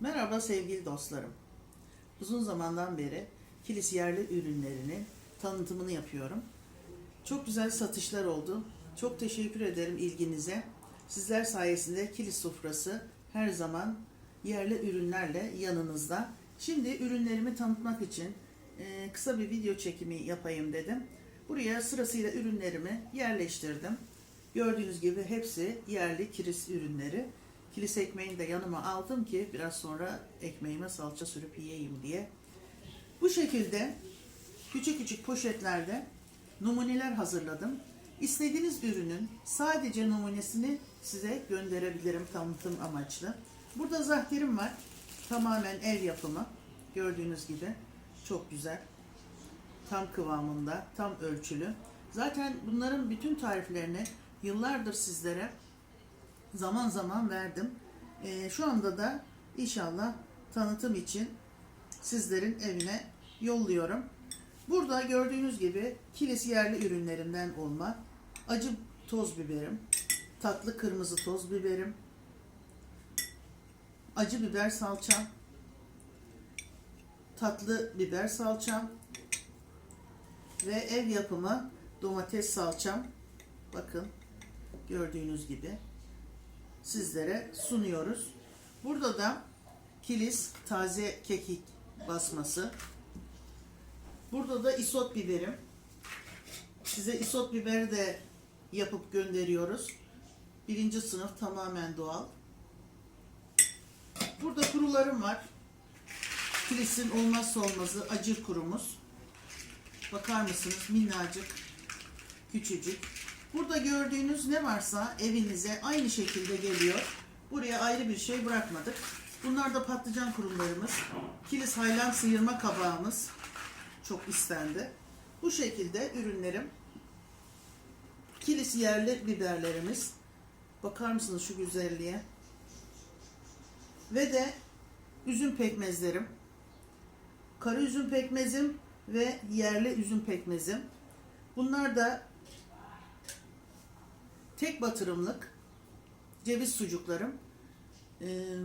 Merhaba sevgili dostlarım. Uzun zamandan beri kilis yerli ürünlerinin tanıtımını yapıyorum. Çok güzel satışlar oldu. Çok teşekkür ederim ilginize. Sizler sayesinde kilis sofrası her zaman yerli ürünlerle yanınızda. Şimdi ürünlerimi tanıtmak için e, kısa bir video çekimi yapayım dedim. Buraya sırasıyla ürünlerimi yerleştirdim. Gördüğünüz gibi hepsi yerli kilis ürünleri. Kilis ekmeğini de yanıma aldım ki biraz sonra ekmeğime salça sürüp yiyeyim diye. Bu şekilde küçük küçük poşetlerde numuneler hazırladım. İstediğiniz ürünün sadece numunesini size gönderebilirim tanıtım amaçlı. Burada zahtirim var. Tamamen ev yapımı. Gördüğünüz gibi çok güzel. Tam kıvamında, tam ölçülü. Zaten bunların bütün tariflerini yıllardır sizlere zaman zaman verdim. Ee, şu anda da inşallah tanıtım için sizlerin evine yolluyorum. Burada gördüğünüz gibi kilis yerli ürünlerinden olma acı toz biberim, tatlı kırmızı toz biberim, acı biber salçam, tatlı biber salçam ve ev yapımı domates salçam. Bakın gördüğünüz gibi sizlere sunuyoruz. Burada da kilis taze kekik basması. Burada da isot biberim. Size isot biberi de yapıp gönderiyoruz. Birinci sınıf tamamen doğal. Burada kurularım var. Kilisin olmazsa olmazı acır kurumuz. Bakar mısınız minnacık, küçücük. Burada gördüğünüz ne varsa evinize aynı şekilde geliyor. Buraya ayrı bir şey bırakmadık. Bunlar da patlıcan kurumlarımız. Kilis haylan sıyırma kabağımız. Çok istendi. Bu şekilde ürünlerim. Kilis yerli biberlerimiz. Bakar mısınız şu güzelliğe? Ve de üzüm pekmezlerim. Kara üzüm pekmezim ve yerli üzüm pekmezim. Bunlar da tek batırımlık ceviz sucuklarım. Ee,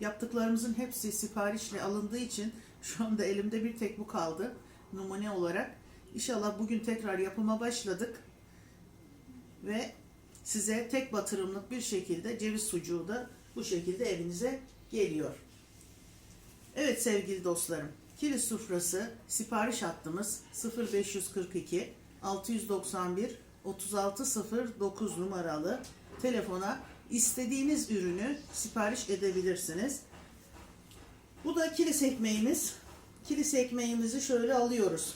yaptıklarımızın hepsi siparişle alındığı için şu anda elimde bir tek bu kaldı numune olarak. İnşallah bugün tekrar yapıma başladık ve size tek batırımlık bir şekilde ceviz sucuğu da bu şekilde evinize geliyor. Evet sevgili dostlarım, kilis sufrası sipariş hattımız 0542 691 3609 numaralı telefona istediğiniz ürünü sipariş edebilirsiniz. Bu da kilis ekmeğimiz. Kilis ekmeğimizi şöyle alıyoruz.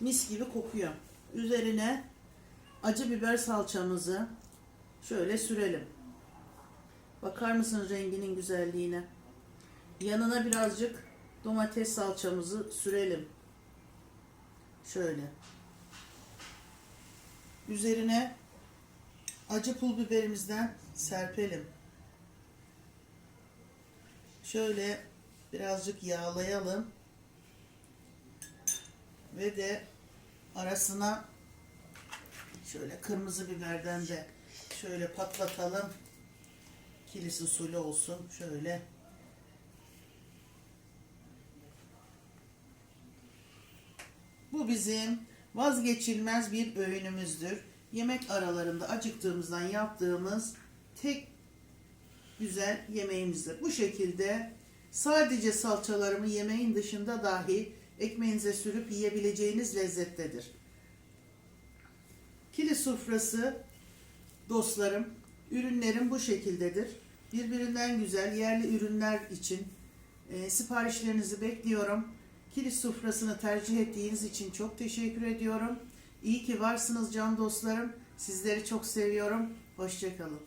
Mis gibi kokuyor. Üzerine acı biber salçamızı şöyle sürelim. Bakar mısın renginin güzelliğine? Yanına birazcık domates salçamızı sürelim. Şöyle. Üzerine acı pul biberimizden serpelim. Şöyle birazcık yağlayalım. Ve de arasına şöyle kırmızı biberden de şöyle patlatalım. Kilis usulü olsun. Şöyle Bu bizim vazgeçilmez bir öğünümüzdür. Yemek aralarında acıktığımızdan yaptığımız tek güzel yemeğimizdir. Bu şekilde sadece salçalarımı yemeğin dışında dahi ekmeğinize sürüp yiyebileceğiniz lezzettedir. Kili sofrası dostlarım, ürünlerim bu şekildedir. Birbirinden güzel yerli ürünler için e, siparişlerinizi bekliyorum. Kilis sofrasını tercih ettiğiniz için çok teşekkür ediyorum. İyi ki varsınız can dostlarım. Sizleri çok seviyorum. Hoşçakalın.